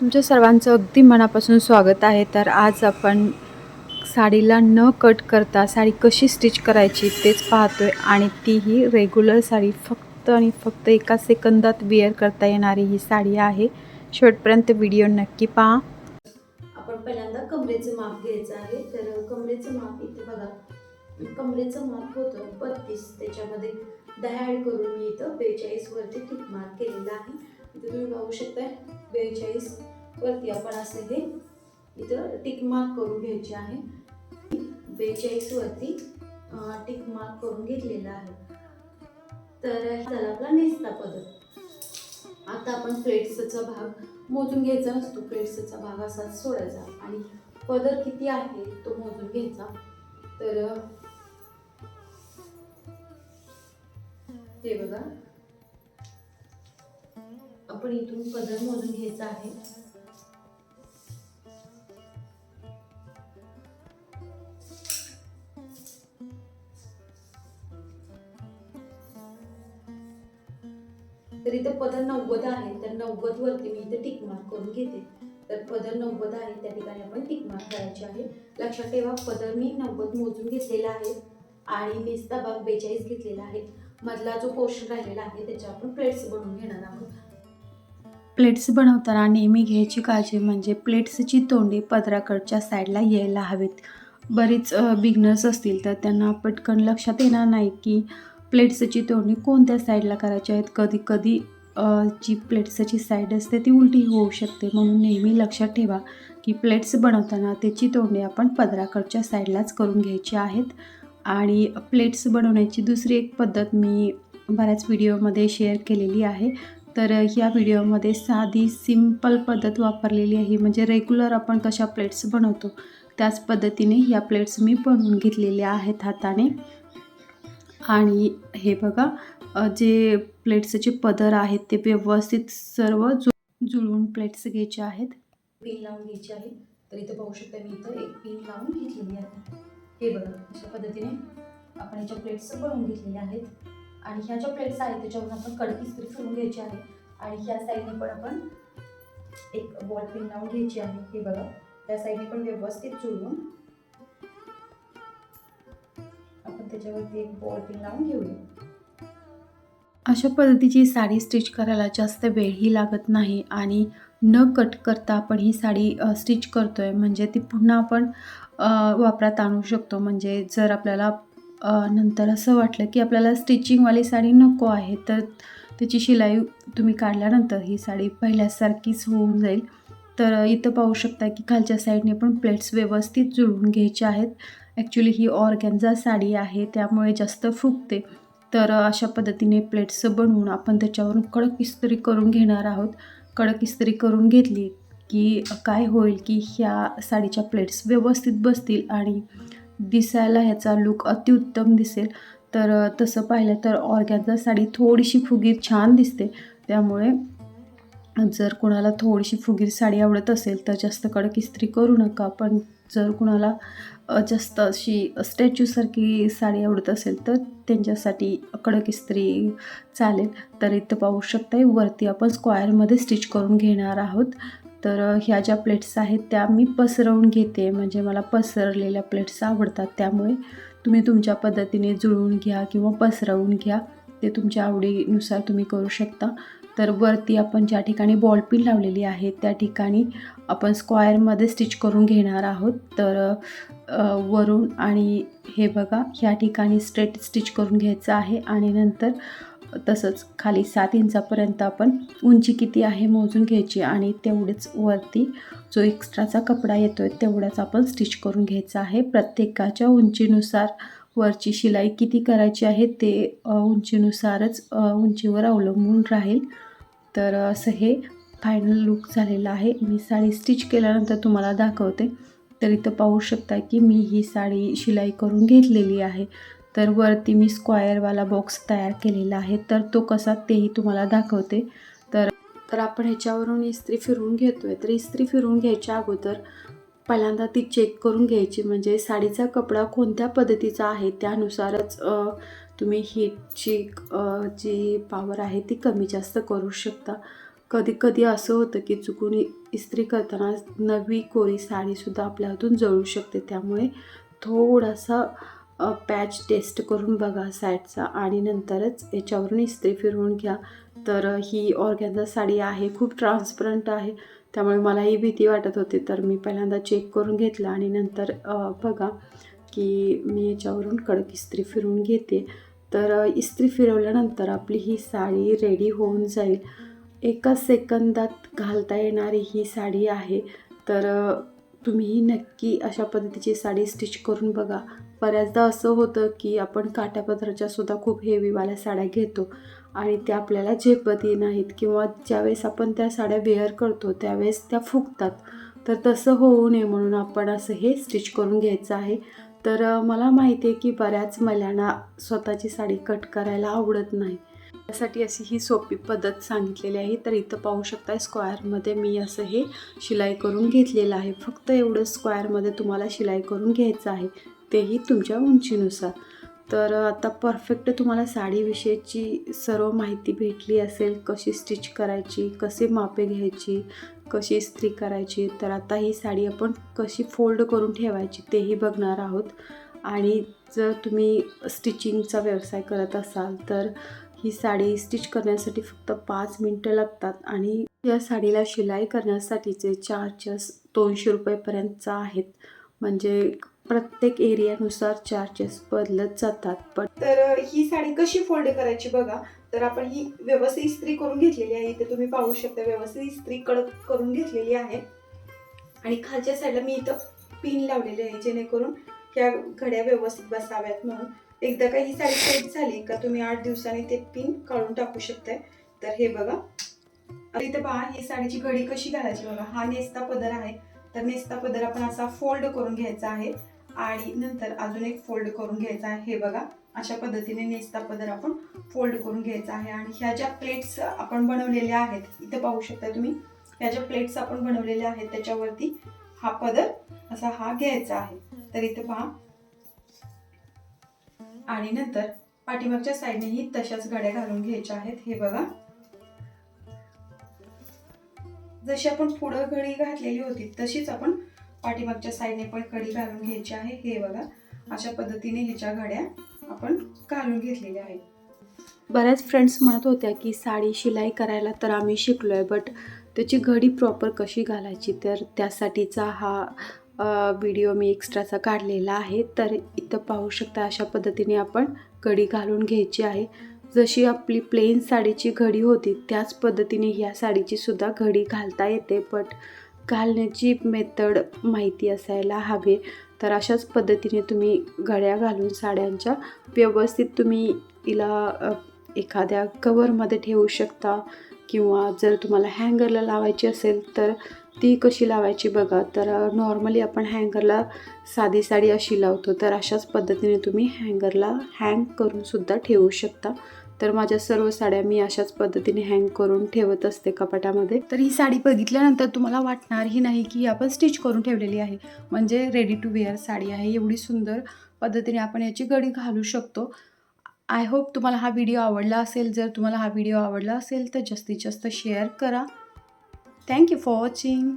तुमच्या सर्वांचं अगदी मनापासून स्वागत आहे. तर आज आपण साडीला न कट करता साडी कशी स्टिच करायची तेच पाहतो आहे आणि तीही रेग्युलर साडी फक्त आणि फक्त एका सेकंदात वेअर करता येणारी ही साडी आहे. शेवटपर्यंत व्हिडिओ नक्की पहा. आपण पहिल्यांदा कमरेचं माप घ्यायचं आहे. तर कमरेचं माप इथे बघा. कमरेचं माप होतं बत्तीस. त्याच्यामध्ये दहा ॲड करून मी इथं बेचाळीसवरती टिक मार्क केलेला आहे. तुम्ही पाहू शकता बेचाळीस वरती आपण असं हे इथं टिक मार्क करून घ्यायचे आहे. बेचाळीस वरती टिक मार्क करून घेतलेला आहे. तर झाला आपला नेस्ता पदर. आता आपण प्लेट्सचा भाग मोजून घ्यायचा असतो. प्लेट्सचा भाग असाच सोडायचा. आणि पदर किती आहे तो मोजून घ्यायचा. तर हे बघा. आपण इथून पदर मोजून घ्यायचा आहे. तर इथं पदर नव्वद आहे तर नव्वद वरती मी इथे टिक मार्क करून घेते. तर पदर नव्वद आहे त्या ठिकाणी आपण टिक मार्क करायचे आहे. लक्षात ठेवा पदर मी नव्वद मोजून घेतलेला आहे आणि निस्ता भाग बेचाळीस घेतलेला आहे. मधला जो पोर्शन राहिलेला आहे त्याच्या आपण प्लेट्स बनवून घेणार आहोत. प्लेट्स बनवताना नेहमी घ्यायची काळजी म्हणजे प्लेट्सची तोंडी पदराकडच्या साईडला यायला हवेत. बरीच बिगनर्स असतील तर त्यांना पटकन लक्षात येणार नाही की प्लेट्सची तोडणी कोणत्या साईडला करायची आहेत? कधी कधी जी प्लेट्सची साईड असते ती उलटी होऊ शकते. म्हणून नेहमी लक्षात ठेवा की प्लेट्स बनवताना त्याची तोडणी आपण पदराकडच्या साईडलाच करून घ्यायची आहेत. आणि प्लेट्स बनवण्याची दुसरी एक पद्धत मी बऱ्याच व्हिडिओमध्ये शेअर केलेली आहे. तर या व्हिडिओमध्ये साधी सिंपल पद्धत वापरलेली आहे. म्हणजे रेग्युलर आपण कशा प्लेट्स बनवतो त्याच पद्धतीने या प्लेट्स मी बनवून घेतलेल्या आहेत हाताने. आणि हे बघा जे प्लेट्सचे पदर आहेत ते व्यवस्थित सर्व जु जुळवून प्लेट्स घ्यायचे आहेत. पिन लावून घ्यायची आहे तर इथं पाहू शकता मी इथं एक पिन लावून घेतलेली आहे. हे बघा अशा पद्धतीने आपण याच्या प्लेट्स बनवून घेतलेल्या आहेत. आणि ह्या ज्या प्लेट्स आहेत त्याच्यावरून आपण कडक इस्त्री फिरून घ्यायची आहे आणि ह्या साईडने पण आपण एक बॉल पिन लावून घ्यायची आहे. हे बघा त्या साईडने पण व्यवस्थित जुळवून त्याच्यावरती एक बॉल पिन लावून घेऊया अशा पद्धतीची साडी स्टिच करायला जास्त वेळही लागत नाही आणि न कट करता आपण ही साडी स्टिच करतो आहे म्हणजे ती पुन्हा आपण वापरात आणू शकतो. म्हणजे जर आपल्याला नंतर असं वाटलं की आपल्याला स्टिचिंगवाली साडी नको आहे तर त्याची शिलाई तुम्ही काढल्यानंतर ही साडी पहिल्यासारखीच होऊन जाईल. तर इथं पाहू शकता की खालच्या साईडने पण प्लेट्स व्यवस्थित जुळवून घ्यायचे आहेत. ॲक्च्युली ही ऑर्गॅन्झा साडी आहे त्यामुळे जास्त फुगते. तर अशा पद्धतीने प्लेट्स बनवून आपण त्याच्यावरून कडक इस्त्री करून घेणार आहोत. कडक इस्त्री करून घेतली की काय होईल की ह्या साडीच्या प्लेट्स व्यवस्थित बसतील आणि दिसायला ह्याचा लुक अतिउत्तम दिसेल. तर तसं पाहिलं तर ऑर्गॅन्झा साडी थोडीशी फुगीर छान दिसते. त्यामुळे जर कोणाला थोडीशी फुगीर साडी आवडत असेल तर जास्त कडक इस्त्री करू नका. पण जर कुणाला जास्त अशी स्टॅच्यूसारखी साडी आवडत असेल तर त्यांच्यासाठी कडक इस्त्री चालेल. तर इथं पाहू शकता वरती आपण स्क्वायरमध्ये स्टिच करून घेणार आहोत. तर ह्या ज्या प्लेट्स आहेत त्या मी पसरवून घेते. म्हणजे मला पसरलेल्या प्लेट्स आवडतात त्यामुळे तुम्ही तुमच्या पद्धतीने जुळवून घ्या किंवा पसरवून घ्या. ते तुमच्या आवडीनुसार तुम्ही करू शकता. तर वरती आपण ज्या ठिकाणी बॉल पिन लावलेली आहे त्या ठिकाणी आपण स्क्वायरमध्ये स्टिच करून घेणार आहोत. तर वरून आणि हे बघा ह्या ठिकाणी स्ट्रेट स्टिच करून घ्यायचं आहे आणि नंतर तसंच खाली सात इंचापर्यंत आपण उंची किती आहे मोजून घ्यायची आणि तेवढेच वरती जो एक्स्ट्राचा कपडा येतो आहे तेवढाच आपण स्टिच करून घ्यायचा आहे. प्रत्येकाच्या उंचीनुसार वरची शिलाई किती करायची आहे ते उंचीनुसारच उंचीवर अवलंबून राहील. तर असं हे फायनल लुक झालेला आहे. मी साडी स्टिच केल्यानंतर तुम्हाला दाखवते. तर इथं पाहू शकता की मी ही साडी शिलाई करून घेतलेली आहे. तर वरती मी स्क्वायरवाला बॉक्स तयार केलेला आहे. तर तो कसा तेही तुम्हाला दाखवते. तर तर आपण ह्याच्यावरून इस्त्री फिरवून घेतो आहे तर इस्त्री फिरवून घ्यायच्या अगोदर पहिल्यांदा ती चेक करून घ्यायची. म्हणजे साडीचा कपडा कोणत्या पद्धतीचा आहे त्यानुसारच तुम्ही हीटची जी पावर आहे ती कमी जास्त करू शकता. कधी कधी असं होतं की चुकून इस्त्री करताना नवी कोरी साडीसुद्धा आपल्या हातून जळू शकते. त्यामुळे थोडासा पॅच टेस्ट करून बघा साईडचा आणि नंतरच याच्यावरून इस्त्री फिरवून घ्या. तर ही ऑर्गॅन्झा साडी आहे खूप ट्रान्सपरंट आहे. त्यामुळे मलाही भीती वाटत होती. तर मी पहिल्यांदा चेक करून घेतलं आणि नंतर बघा की मी याच्यावरून कडक इस्त्री फिरवून घेते. तर इस्त्री फिरवल्यानंतर आपली ही साडी रेडी होऊन जाईल. एका सेकंदात घालता येणारी ही साडी आहे. तर तुम्हीही नक्की अशा पद्धतीची साडी स्टिच करून बघा. बऱ्याचदा असं होतं की आपण काट्यापदराच्या सुद्धा खूप हेवीवाल्या साड्या घेतो आणि त्या आपल्याला झेपतही नाहीत किंवा ज्यावेळेस आपण त्या साड्या वेअर करतो त्यावेळेस त्या फुगतात. तर तसं होऊ नये म्हणून आपण असं हे स्टिच करून घ्यायचं आहे. तर मला माहिती आहे की बऱ्याच महिलांना स्वतःची साडी कट करायला आवडत नाही. त्यासाठी अशी ही सोपी पद्धत सांगितलेली आहे. तर इथं पाहू शकता स्क्वायरमध्ये मी असं हे शिलाई करून घेतलेलं आहे. फक्त एवढं स्क्वायरमध्ये तुम्हाला शिलाई करून घ्यायचं आहे तेही तुमच्या उंचीनुसार. तर आता परफेक्ट तुम्हाला साडीविषयीची सर्व माहिती भेटली असेल कशी स्टिच करायची कसे मापे घ्यायची कशी इस्त्री करायची तर आता ही साडी आपण कशी फोल्ड करून ठेवायची तेही बघणार आहोत. आणि जर तुम्ही स्टिचिंगचा व्यवसाय करत असाल तर ही साडी स्टिच करण्यासाठी फक्त पाच मिनटं लागतात आणि या साडीला शिलाई करण्यासाठीचे चार्जेस दोनशे रुपयेपर्यंतचा आहेत. म्हणजे प्रत्येक एरियानुसार चार्जेस बदलत जातात. पण तर ही साडी कशी फोल्ड करायची बघा. तर आपण ही व्यवस्थित इस्त्री करून घेतलेली आहे. इथे तुम्ही पाहू शकता व्यवस्थित इस्त्री कडक करून घेतलेली आहे. आणि खालच्या साईडला मी इथं पिन लावलेली आहे जेणेकरून ह्या घड्या व्यवस्थित बसाव्यात म्हणून. एकदा का ही साडी सेट झाली का तुम्ही आठ दिवसांनी ते पिन काढून टाकू शकताय. तर हे बघा. इथं पहा ही साडीची घडी कशी घालायची बघा. हा नेस्ता पदर आहे. तर नेस्ता पदर आपण असा फोल्ड करून घ्यायचा आहे. आणि नंतर अजून एक फोल्ड करून घ्यायचा आहे. हे बघा. अशा पद्धतीने नेसता पदर आपण फोल्ड करून घ्यायचा आहे. आणि ह्या ज्या प्लेट्स आपण बनवलेल्या आहेत इथे पाहू शकता तुम्ही ह्या ज्या प्लेट्स आपण बनवलेल्या आहेत त्याच्यावरती हा पदर असा हा घ्यायचा आहे. तर इथे पहा. आणि नंतर पाठीमागच्या साईडनेही तशाच घड्या घालून घ्यायच्या आहेत. हे बघा. जशी आपण पुढं घडी घातलेली होती तशीच आपण पाठीमागच्या साईडने पण कडी घालून घ्यायची आहे. हे बघा. अशा पद्धतीने ह्याच्या घड्या आपण घालून घेतलेले आहेत बऱ्याच फ्रेंड्स म्हणत होत्या की साडी शिलाई करायला तर आम्ही शिकलो आहे बट त्याची घडी प्रॉपर कशी घालायची? तर त्यासाठीचा हा व्हिडिओ मी एक्स्ट्राचा काढलेला आहे. तर इथं पाहू शकता अशा पद्धतीने आपण घडी घालून घ्यायची आहे. जशी आपली प्लेन साडीची घडी होती त्याच पद्धतीने ह्या साडीची सुद्धा घडी घालता येते. बट घालण्याची मेथड माहिती असायला हवे. तर अशाच पद्धतीने तुम्ही घड्या घालून साड्यांच्या व्यवस्थित तुम्ही हिला एखाद्या कवरमध्ये ठेवू शकता किंवा जर तुम्हाला हँगरला लावायची असेल तर ती कशी लावायची बघा. तर नॉर्मली आपण हँगरला साधी साडी अशी लावतो. तर अशाच पद्धतीने तुम्ही हँगरला हँग करूनसुद्धा ठेवू शकता. तर माझ्या सर्व साड्या मी अशाच पद्धतीने हँग करून ठेवत असते कपाटामध्ये. तर ही साडी बघितल्यानंतर तुम्हाला वाटणारही नाही की आपण स्टिच करून ठेवलेली आहे. म्हणजे रेडी टू वेअर साडी आहे. एवढी सुंदर पद्धतीने आपण याची गडी घालू शकतो. आय होप तुम्हाला हा व्हिडिओ आवडला असेल. जर तुम्हाला हा व्हिडिओ आवडला असेल तर जास्तीत जास्त शेअर करा. Thank you for watching